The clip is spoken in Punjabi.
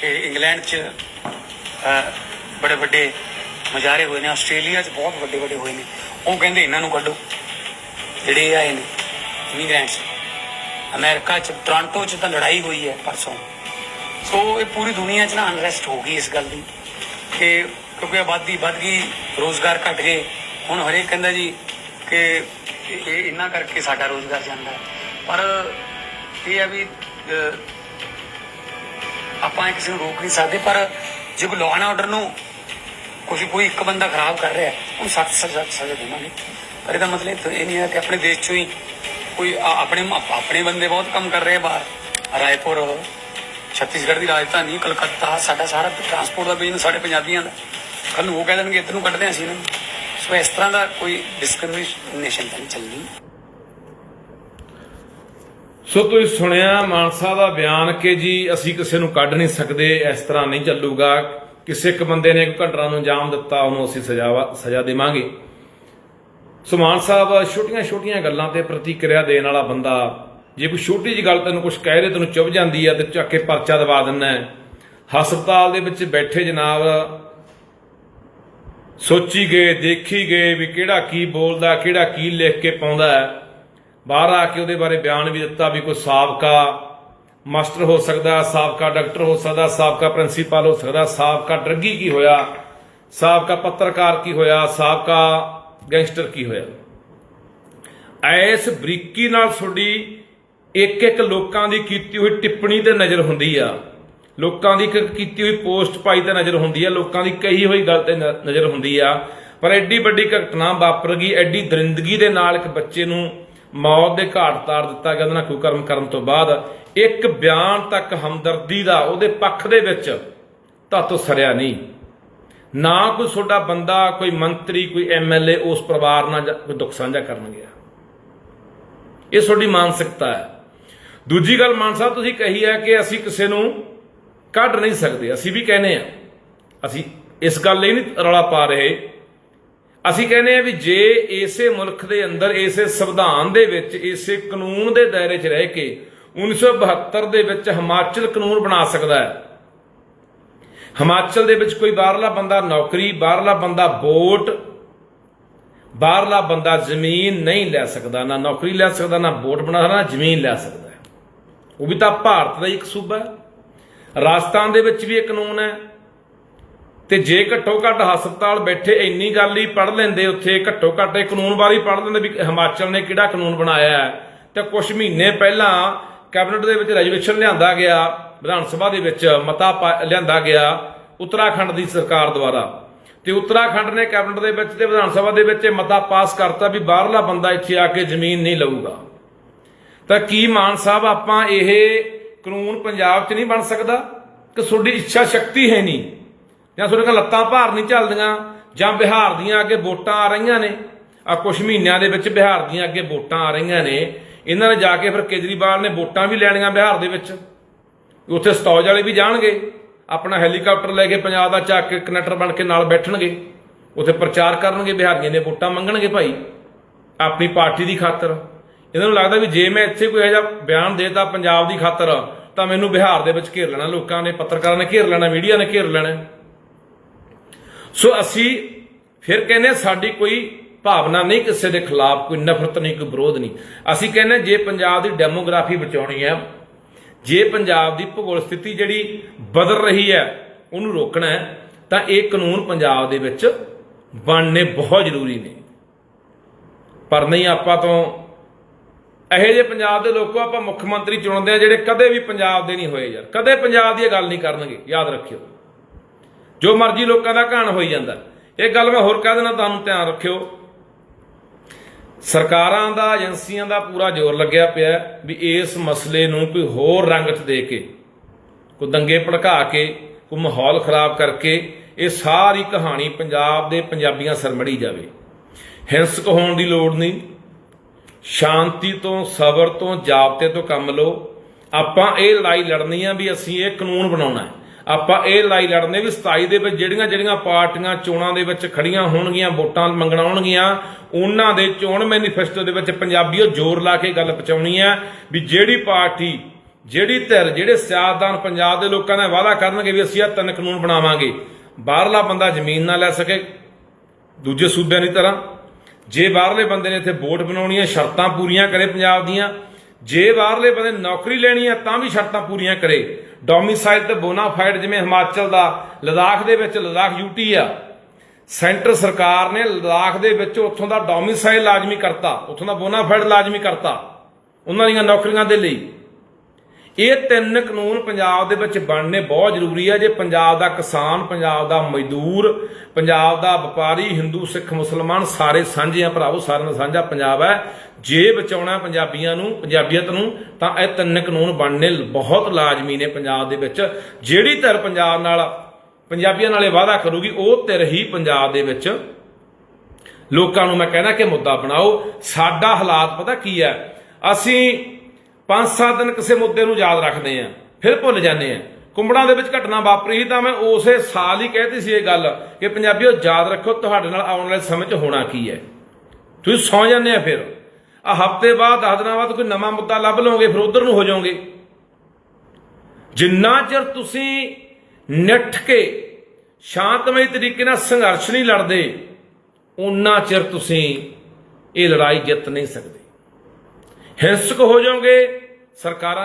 ਕਿ ਇੰਗਲੈਂਡ 'ਚ ਬੜੇ ਵੱਡੇ ਮਜਾਰੇ ਹੋਏ ਨੇ, ਆਸਟ੍ਰੇਲੀਆ 'ਚ ਬਹੁਤ ਵੱਡੇ ਵੱਡੇ ਹੋਏ ਨੇ। ਉਹ ਕਹਿੰਦੇ ਇਹਨਾਂ ਨੂੰ ਕੱਢੋ, ਜਿਹੜੇ ਆਏ ਨੇ, ਇੰਗਲੈਂਡ 'ਚ। ਅਮਰੀਕਾ 'ਚ, ਟੋਰਾਂਟੋ 'ਚ ਤਾਂ ਲੜਾਈ ਹੋਈ ਹੈ ਪਰਸੋਂ। ਸੋ ਇਹ ਪੂਰੀ ਦੁਨੀਆ 'ਚ ਨਾ ਅਨਰੈਸਟ ਹੋ ਗਈ ਇਸ ਗੱਲ ਦੀ, ਕਿ ਕਿਉਂਕਿ ਆਬਾਦੀ ਵੱਧ ਗਈ, ਰੋਜ਼ਗਾਰ ਘਟ ਗਏ। ਹੁਣ ਹਰੇਕ ਕਹਿੰਦਾ ਜੀ ਕਿ ਇਹ ਇਹ ਇਹਨਾਂ ਕਰਕੇ ਸਾਡਾ ਰੋਜ਼ਗਾਰ ਜਾਂਦਾ ਪਰ ਇਹ ਆ ਵੀ ਆਪਾਂ ਕਿਸੇ ਨੂੰ ਰੋਕ ਨਹੀਂ ਸਕਦੇ, ਪਰ ਜੇ ਕੋਈ ਲਾਅ ਆਰਡਰ ਨੂੰ ਕੁਝ ਕੋਈ ਇੱਕ ਬੰਦਾ ਖਰਾਬ ਕਰ ਰਿਹਾ, ਉਹਨੂੰ ਸਖਤ ਸਜ਼ਾ ਸਜ਼ਾ ਦੇਵਾਂਗੇ। ਪਰ ਇਹਦਾ ਮਤਲਬ ਇਹ ਨਹੀਂ ਹੈ ਕਿ ਆਪਣੇ ਦੇਸ਼ ਚੋਂ ਹੀ ਕੋਈ ਆਪਣੇ ਆਪਣੇ ਬੰਦੇ ਬਹੁਤ ਕੰਮ ਕਰ ਰਹੇ ਬਾਹਰ। ਰਾਏਪੁਰ, ਛੱਤੀਸਗੜ੍ਹ ਦੀ ਰਾਜਧਾਨੀ, ਕਲਕੱਤਾ, ਸਾਡਾ ਸਾਰਾ ਟਰਾਂਸਪੋਰਟ ਦਾ ਬਿਜ਼ਨਸ ਸਾਡੇ ਪੰਜਾਬੀਆਂ ਦਾ। ਕੱਲ ਨੂੰ ਉਹ ਕਹਿ ਦੇਣਗੇ, ਇੱਧਰ ਨੂੰ ਕੱਢਦੇ ਹਾਂ ਅਸੀਂ ਇਹਨਾਂ ਨੂੰ। ਸੋ ਇਸ ਤਰ੍ਹਾਂ ਦਾ ਕੋਈ ਡਿਸਕ੍ਰਿਮੀਨੇਸ਼ਨ ਤਾਂ ਨਹੀਂ ਚੱਲਣੀ। ਸੋ ਤੁਸੀਂ ਸੁਣਿਆ ਮਾਨਸਾ ਦਾ ਬਿਆਨ ਕਿ ਜੀ ਅਸੀਂ ਕਿਸੇ ਨੂੰ ਕੱਢ ਨਹੀਂ ਸਕਦੇ, ਇਸ ਤਰ੍ਹਾਂ ਨਹੀਂ ਚੱਲੂਗਾ। ਕਿਸੇ ਇੱਕ ਬੰਦੇ ਨੇ ਇੱਕ ਘਟਨਾ ਨੂੰ ਅੰਜਾਮ ਦਿੱਤਾ, ਉਹਨੂੰ ਅਸੀਂ ਸਜ਼ਾ ਸਜ਼ਾ ਦੇਵਾਂਗੇ। ਸੋ ਮਾਨ ਸਾਹਿਬ ਛੋਟੀਆਂ ਛੋਟੀਆਂ ਗੱਲਾਂ ਤੇ ਪ੍ਰਤੀਕਿਰਿਆ ਦੇਣ ਵਾਲਾ ਬੰਦਾ, ਜੇ ਕੋਈ ਛੋਟੀ ਜਿਹੀ ਗੱਲ ਤੈਨੂੰ ਕੁਝ ਕਹਿ ਰਿਹਾ ਤੈਨੂੰ ਚੁੱਭ ਜਾਂਦੀ ਆ ਤੇ ਚੱਕ ਕੇ ਪਰਚਾ ਦਵਾ ਦਿੰਦਾ ਹਸਪਤਾਲ ਦੇ ਵਿੱਚ ਬੈਠੇ ਜਨਾਬ, ਸੋਚੀ ਗਏ, ਦੇਖੀ ਗਏ ਵੀ ਕਿਹੜਾ ਕੀ ਬੋਲਦਾ, ਕਿਹੜਾ ਕੀ ਲਿਖ ਕੇ ਪਾਉਂਦਾ ਹੈ। ਬਾਹਰ ਆ ਕੇ ਉਹਦੇ ਬਾਰੇ ਬਿਆਨ ਵੀ ਦਿੱਤਾ ਵੀ ਕੋਈ ਸਾਬਕਾ ਮਾਸਟਰ ਹੋ ਸਕਦਾ, ਸਾਬਕਾ ਡਾਕਟਰ ਹੋ ਸਕਦਾ, ਸਾਬਕਾ ਪ੍ਰਿੰਸੀਪਲ ਹੋ ਸਕਦਾ, ਸਾਬਕਾ ਡਰੱਗੀ ਕੀ ਹੋਇਆ, ਸਾਬਕਾ ਪੱਤਰਕਾਰ ਕੀ ਹੋਇਆ, ਸਾਬਕਾ ਗੈਂਗਸਟਰ ਕੀ ਹੋਇਆ। ਐਸ ਬਰੀਕੀ ਨਾਲ ਤੁਹਾਡੀ ਇੱਕ ਇੱਕ ਲੋਕਾਂ ਦੀ ਕੀਤੀ ਹੋਈ ਟਿੱਪਣੀ ਤੇ ਨਜ਼ਰ ਹੁੰਦੀ ਆ। ਲੋਕਾਂ ਦੀ ਇੱਕ ਕੀਤੀ ਹੋਈ ਪੋਸਟ ਪਾਈ ਤੇ ਨਜ਼ਰ ਹੁੰਦੀ ਆ, ਲੋਕਾਂ ਦੀ ਕਹੀ ਹੋਈ ਗੱਲ ਤੇ ਨ- ਨਜ਼ਰ ਹੁੰਦੀ ਆ। ਪਰ ਐਡੀ ਵੱਡੀ ਘਟਨਾ ਵਾਪਰ ਗਈ, ਐਡੀ ਦਰਿੰਦਗੀ ਦੇ ਨਾਲ ਇੱਕ ਬੱਚੇ ਨੂੰ ਮੌਤ ਦੇ ਘਾਟ ਤਾਰ ਦਿੱਤਾ ਗਿਆ, ਉਹਦੇ ਨਾਲ ਕਰਮ ਕਰਨ ਤੋਂ ਬਾਅਦ ਇੱਕ ਬਿਆਨ ਤੱਕ ਹਮਦਰਦੀ ਦਾ ਉਹਦੇ ਪੱਖ ਦੇ ਵਿੱਚ ਤਾਤੋਂ ਸਰਿਆ ਨਹੀਂ। ਨਾ ਕੋਈ ਤੁਹਾਡਾ ਬੰਦਾ, ਕੋਈ ਮੰਤਰੀ, ਕੋਈ ਐਮਐਲਏ ਉਸ ਪਰਿਵਾਰ ਨਾਲ ਕੋਈ ਦੁੱਖ ਸਾਂਝਾ ਕਰਨ ਗਿਆ। ਇਹ ਤੁਹਾਡੀ ਮਾਨਸਿਕਤਾ ਹੈ। ਦੂਜੀ ਗੱਲ, ਮਾਨ ਸਾਹਿਬ, ਤੁਸੀਂ ਕਹੀ ਹੈ ਕਿ ਅਸੀਂ ਕਿਸੇ ਨੂੰ ਕੱਢ ਨਹੀਂ ਸਕਦੇ। ਅਸੀਂ ਵੀ ਕਹਿੰਦੇ ਆ ਅਸੀਂ ਇਸ ਗੱਲ ਲਈ ਨਹੀਂ ਰੌਲਾ ਪਾ ਰਹੇ ਅਸੀਂ ਕਹਿੰਦੇ ਆ ਵੀ ਜੇ ਇਸੇ ਮੁਲਕ ਦੇ ਅੰਦਰ, ਇਸੇ ਸੰਵਿਧਾਨ ਦੇ ਵਿੱਚ, ਇਸੇ ਕਾਨੂੰਨ ਦੇ ਦਾਇਰੇ 'ਚ ਰਹਿ ਕੇ 1972 ਦੇ ਵਿੱਚ ਹਿਮਾਚਲ ਕਾਨੂੰਨ ਬਣਾ ਸਕਦਾ ਹੈ। ਹਿਮਾਚਲ ਦੇ ਵਿੱਚ ਕੋਈ ਬਾਹਰਲਾ ਬੰਦਾ ਨੌਕਰੀ, ਬਾਹਰਲਾ ਬੰਦਾ ਵੋਟ, ਬਾਹਰਲਾ ਬੰਦਾ ਜ਼ਮੀਨ ਨਹੀਂ ਲੈ ਸਕਦਾ, ਨਾ ਨੌਕਰੀ ਲੈ ਸਕਦਾ, ਨਾ ਵੋਟ ਬਣਾ ਸਕਦਾ, ਨਾ ਜ਼ਮੀਨ ਲੈ ਸਕਦਾ ਉਹ ਵੀ ਤਾਂ ਭਾਰਤ ਦਾ ਹੀ ਇੱਕ ਸੂਬਾ ਹੈ। ਰਾਜਸਥਾਨ ਦੇ ਵਿੱਚ ਵੀ ਇਹ ਕਾਨੂੰਨ ਹੈ। ਤੇ ਜੇ ਘੱਟੋ ਘੱਟ ਹਸਪਤਾਲ ਬੈਠੇ ਇੰਨੀ ਗੱਲ ਹੀ ਪੜ ਲੈਂਦੇ, ਉੱਥੇ ਘੱਟੋ ਘੱਟ ਇਹ ਕਾਨੂੰਨ ਬਾਰੇ ਹੀ ਪੜ ਲੈਂਦੇ ਵੀ ਹਿਮਾਚਲ ਨੇ ਕਿਹੜਾ ਕਾਨੂੰਨ ਬਣਾਇਆ ਹੈ। ਤੇ ਕੁਝ ਮਹੀਨੇ ਪਹਿਲਾਂ ਕੈਬਨਿਟ ਦੇ ਵਿੱਚ ਰੈਜੂਲੇਸ਼ਨ ਲਿਆਂਦਾ ਗਿਆ, ਵਿਧਾਨ ਸਭਾ ਦੇ ਵਿੱਚ ਮਤਾ ਪਾ- ਲਿਆਂਦਾ ਗਿਆ ਉੱਤਰਾਖੰਡ ਦੀ ਸਰਕਾਰ ਦੁਆਰਾ। ਤੇ ਉੱਤਰਾਖੰਡ ਨੇ ਕੈਬਨਿਟ ਦੇ ਵਿੱਚ ਤੇ ਵਿਧਾਨ ਸਭਾ ਦੇ ਵਿੱਚ ਇਹ ਮਤਾ ਪਾਸ ਕਰਤਾ ਵੀ ਬਾਹਰਲਾ ਬੰਦਾ ਇੱਥੇ ਆ ਕੇ ਜ਼ਮੀਨ ਨਹੀਂ ਲਊਗਾ। ਤਾਂ ਕੀ ਮਾਨ ਸਾਹਿਬ, ਆਪਾਂ ਇਹ ਕਾਨੂੰਨ ਪੰਜਾਬ 'ਚ ਨਹੀਂ ਬਣ ਸਕਦਾ? ਕਿ ਤੁਹਾਡੀ ਇੱਛਾ ਸ਼ਕਤੀ ਹੈ ਨਹੀਂ? ਜਾਂ ਤੁਹਾਡੇ ਕੋਲ ਲੱਤਾਂ ਭਾਰ ਨਹੀਂ ਚੱਲਦੀਆਂ, ਜਾਂ ਬਿਹਾਰ ਦੀਆਂ ਅੱਗੇ ਵੋਟਾਂ ਆ ਰਹੀਆਂ ਨੇ। ਆ ਕੁਝ ਮਹੀਨਿਆਂ ਦੇ ਵਿੱਚ ਬਿਹਾਰ ਦੀਆਂ ਅੱਗੇ ਵੋਟਾਂ ਆ ਰਹੀਆਂ ਨੇ। ਇਹਨਾਂ ਨੇ ਜਾ ਕੇ ਫਿਰ ਕੇਜਰੀਵਾਲ ਨੇ ਵੋਟਾਂ ਵੀ ਲੈਣੀਆਂ ਬਿਹਾਰ ਦੇ ਵਿੱਚ। ਉੱਥੇ ਸਤੌਜ ਵਾਲੇ ਵੀ ਜਾਣਗੇ। ਆਪਣਾ ਹੈਲੀਕਾਪਟਰ ਲੈ ਕੇ ਪੰਜਾਬ ਦਾ ਚੱਕ ਕੇ ਕਨੈਕਟਰ ਬਣ ਕੇ ਨਾਲ ਬੈਠਣਗੇ। ਉੱਥੇ ਪ੍ਰਚਾਰ ਕਰਨਗੇ, ਬਿਹਾਰੀਆਂ ਦੇ ਵੋਟਾਂ ਮੰਗਣਗੇ ਭਾਈ। ਆਪਣੀ ਪਾਰਟੀ ਦੀ ਖਾਤਰ। ਇਹਨਾਂ ਨੂੰ ਲੱਗਦਾ ਵੀ ਜੇ ਮੈਂ ਇੱਥੇ ਕੋਈ ਇਹੋ ਜਿਹਾ ਬਿਆਨ ਦੇਤਾ ਪੰਜਾਬ ਦੀ ਖਾਤਰ, ਤਾਂ ਮੈਨੂੰ ਬਿਹਾਰ ਦੇ ਵਿੱਚ ਘੇਰ ਲੈਣਾ, ਲੋਕਾਂ ਨੇ ਪੱਤਰਕਾਰਾਂ ਨੇ ਘੇਰ ਲੈਣਾ, ਮੀਡੀਆ ਨੇ ਘੇਰ ਲੈਣਾ। ਸੋ ਅਸੀਂ ਫਿਰ ਕਹਿੰਦੇ ਸਾਡੀ ਕੋਈ ਭਾਵਨਾ ਨਹੀਂ, ਕਿਸੇ ਦੇ ਖਿਲਾਫ ਕੋਈ ਨਫ਼ਰਤ ਨਹੀਂ, ਕੋਈ ਵਿਰੋਧ ਨਹੀਂ। ਅਸੀਂ ਕਹਿੰਦੇ ਜੇ ਪੰਜਾਬ ਦੀ ਡੈਮੋਗ੍ਰਾਫੀ ਬਚਾਉਣੀ ਹੈ, ਜੇ ਪੰਜਾਬ ਦੀ ਭੂਗੋਲ ਸਥਿਤੀ ਜਿਹੜੀ ਬਦਲ ਰਹੀ ਹੈ, ਉਹਨੂੰ ਰੋਕਣਾ ਹੈ, ਤਾਂ ਇਹ ਕਾਨੂੰਨ ਪੰਜਾਬ ਦੇ ਵਿੱਚ ਬਣਨੇ ਬਹੁਤ ਜ਼ਰੂਰੀ ਨੇ। ਪਰ ਨਹੀਂ, ਆਪਾਂ ਤੋਂ ਇਹੋ ਜਿਹੇ ਪੰਜਾਬ ਦੇ ਲੋਕੋ ਆਪਾਂ ਮੁੱਖ ਮੰਤਰੀ ਚੁਣਦੇ ਆ ਜਿਹੜੇ ਕਦੇ ਵੀ ਪੰਜਾਬ ਦੇ ਨਹੀਂ ਹੋਏ ਯਾਰ। ਕਦੇ ਪੰਜਾਬ ਦੀ ਗੱਲ ਨਹੀਂ ਕਰਨਗੇ, ਯਾਦ ਰੱਖਿਓ। ਜੋ ਮਰਜ਼ੀ ਲੋਕਾਂ ਦਾ ਘਾਣ ਹੋਈ ਜਾਂਦਾ। ਇਹ ਗੱਲ ਮੈਂ ਹੋਰ ਕਹਿ ਦੇਣਾ ਤੁਹਾਨੂੰ ਧਿਆਨ ਰੱਖਿਓ? ਸਰਕਾਰਾਂ ਦਾ, ਏਜੰਸੀਆਂ ਦਾ ਪੂਰਾ ਜ਼ੋਰ ਲੱਗਿਆ ਪਿਆ ਵੀ ਇਸ ਮਸਲੇ ਨੂੰ ਕੋਈ ਹੋਰ ਰੰਗ 'ਚ ਦੇ ਕੇ, ਕੋਈ ਦੰਗੇ ਭੜਕਾ ਕੇ, ਕੋਈ ਮਾਹੌਲ ਖਰਾਬ ਕਰਕੇ ਇਹ ਸਾਰੀ ਕਹਾਣੀ ਪੰਜਾਬ ਦੇ ਪੰਜਾਬੀਆਂ ਸਿਰ ਮੜੀ ਜਾਵੇ। ਹਿੰਸਕ ਹੋਣ ਦੀ ਲੋੜ ਨਹੀਂ। ਸ਼ਾਂਤੀ ਤੋਂ, ਸਬਰ ਤੋਂ, ਜਾਬਤੇ ਤੋਂ ਕੰਮ ਲਓ। ਆਪਾਂ ਇਹ ਲੜਾਈ ਲੜਨੀ ਆ ਵੀ ਅਸੀਂ ਇਹ ਕਾਨੂੰਨ ਬਣਾਉਣਾ ਹੈ। ਆਪਾਂ ਇਹ ਲੜਾਈ ਲੜਨੇ ਵੀ 27 ਦੇ ਵਿੱਚ ਜਿਹੜੀਆਂ ਜਿਹੜੀਆਂ ਪਾਰਟੀਆਂ ਚੋਣਾਂ ਦੇ ਵਿੱਚ ਖੜੀਆਂ ਹੋਣਗੀਆਂ, ਵੋਟਾਂ ਮੰਗਣ ਆਉਣਗੀਆਂ ਉਹਨਾਂ ਦੇ ਚੋਣ ਮੈਨੀਫੈਸਟੋ ਦੇ ਵਿੱਚ ਪੰਜਾਬੀਓ ਜ਼ੋਰ ਲਾ ਕੇ ਗੱਲ ਪਹੁੰਚਾਉਣੀ ਹੈ ਵੀ ਜਿਹੜੀ ਪਾਰਟੀ, ਜਿਹੜੀ ਧਿਰ, ਜਿਹੜੇ ਸਿਆਸਤਦਾਨ ਪੰਜਾਬ ਦੇ ਲੋਕਾਂ ਨਾਲ ਵਾਅਦਾ ਕਰਨਗੇ ਵੀ ਅਸੀਂ ਇਹ ਤਿੰਨ ਕਾਨੂੰਨ ਬਣਾਵਾਂਗੇ, ਬਾਹਰਲਾ ਬੰਦਾ ਜ਼ਮੀਨ ਨਾ ਲੈ ਸਕੇ, ਦੂਜੇ ਸੂਬਿਆਂ ਦੀ ਤਰ੍ਹਾਂ। ਜੇ ਬਾਹਰਲੇ ਬੰਦੇ ਨੇ ਇੱਥੇ ਵੋਟ ਬਣਾਉਣੀ ਹੈ, ਸ਼ਰਤਾਂ ਪੂਰੀਆਂ ਕਰੇ ਪੰਜਾਬ ਦੀਆਂ ਜੇ ਬਾਹਰਲੇ ਬੰਦੇ ਨੌਕਰੀ ਲੈਣੀ ਹੈ ਤਾਂ ਵੀ ਸ਼ਰਤਾਂ ਪੂਰੀਆਂ ਕਰੇ। ਡੋਮਿਸਾਈਲ ਤੇ ਬੋਨਾਫਾਈਡ ਜਿਵੇਂ ਹਿਮਾਚਲ ਦਾ ਲਦਾਖ ਦੇ ਵਿੱਚ ਲਦਾਖ ਯੂਟੀ ਆ। ਸੈਂਟਰ ਸਰਕਾਰ ਨੇ ਲਦਾਖ ਦੇ ਵਿੱਚ ਉੱਥੋਂ ਦਾ ਡੋਮਿਸਾਈਲ ਲਾਜ਼ਮੀ ਕਰਤਾ। ਉੱਥੋਂ ਦਾ ਬੋਨਾਫਾਈਡ ਲਾਜ਼ਮੀ ਕਰਤਾ। ਉਹਨਾਂ ਦੀਆਂ ਨੌਕਰੀਆਂ ਦੇ ਲਈ। ਇਹ ਤਿੰਨ ਕਾਨੂੰਨ ਪੰਜਾਬ ਦੇ ਵਿੱਚ ਬਣਨੇ ਬਹੁਤ ਜ਼ਰੂਰੀ ਹੈ ਜੇ ਪੰਜਾਬ ਦਾ ਕਿਸਾਨ, ਪੰਜਾਬ ਦਾ ਮਜ਼ਦੂਰ, ਪੰਜਾਬ ਦਾ ਵਪਾਰੀ, ਹਿੰਦੂ, ਸਿੱਖ, ਮੁਸਲਮਾਨ ਸਾਰੇ ਸਾਂਝੇ ਆ ਭਰਾਵੋ, ਸਾਰਿਆਂ ਦਾ ਸਾਂਝਾ ਪੰਜਾਬ ਹੈ। ਜੇ ਬਚਾਉਣਾ ਪੰਜਾਬੀਆਂ ਨੂੰ, ਪੰਜਾਬੀਅਤ ਨੂੰ, ਤਾਂ ਇਹ ਤਿੰਨ ਕਾਨੂੰਨ ਬਣਨੇ ਬਹੁਤ ਲਾਜ਼ਮੀ ਨੇ ਪੰਜਾਬ ਦੇ ਵਿੱਚ। ਜਿਹੜੀ ਧਿਰ ਪੰਜਾਬ ਨਾਲ, ਪੰਜਾਬੀਆਂ ਨਾਲੇ ਵਾਅਦਾ ਕਰੂਗੀ, ਉਹ ਧਿਰ ਹੀ ਪੰਜਾਬ ਦੇ ਵਿੱਚ। ਲੋਕਾਂ ਨੂੰ ਮੈਂ ਕਹਿਣਾ ਕਿ ਮੁੱਦਾ ਬਣਾਓ। ਸਾਡਾ ਹਾਲਾਤ ਪਤਾ ਕੀ ਹੈ? ਅਸੀਂ 5-7 ਦਿਨ ਕਿਸੇ ਮੁੱਦੇ ਨੂੰ ਯਾਦ ਰੱਖਦੇ ਆਂ, ਫਿਰ ਭੁੱਲ ਜਾਂਦੇ ਆਂ। ਕੁੰਬੜਾਂ ਦੇ ਵਿੱਚ ਘਟਨਾ ਵਾਪਰੀ ਸੀ ਤਾਂ ਮੈਂ ਉਸੇ ਸਾਲ ਹੀ ਕਹਿਤੀ ਸੀ ਇਹ ਗੱਲ ਕਿ ਪੰਜਾਬੀਓ, ਯਾਦ ਰੱਖੋ ਤੁਹਾਡੇ ਨਾਲ ਆਉਣ ਵਾਲੇ ਸਮੇਂ 'ਚ ਹੋਣਾ ਕੀ ਹੈ। ਤੁਸੀਂ ਸੌ ਜਾਂਦੇ ਆ ਫਿਰ। ਆ ਹਫ਼ਤੇ ਬਾਅਦ, ਦਸ ਦਿਨਾਂ ਬਾਅਦ ਕੋਈ ਨਵਾਂ ਮੁੱਦਾ ਲੱਭ ਲਓਗੇ ਫਿਰ ਉਧਰ ਨੂੰ ਹੋ ਜਾਓਗੇ। ਜਿੰਨਾ ਚਿਰ ਤੁਸੀਂ ਨਿੱਠ ਕੇ ਸ਼ਾਂਤਮਈ ਤਰੀਕੇ ਨਾਲ ਸੰਘਰਸ਼ ਨਹੀਂ ਲੜਦੇ ਉਨਾ ਚਿਰ ਤੁਸੀਂ ਇਹ ਲੜਾਈ ਜਿੱਤ ਨਹੀਂ ਸਕਦੇ। ਹਿੰਸਕ ਹੋ ਜਾਓਗੇ ਸਰਕਾਰਾਂ ਨੇ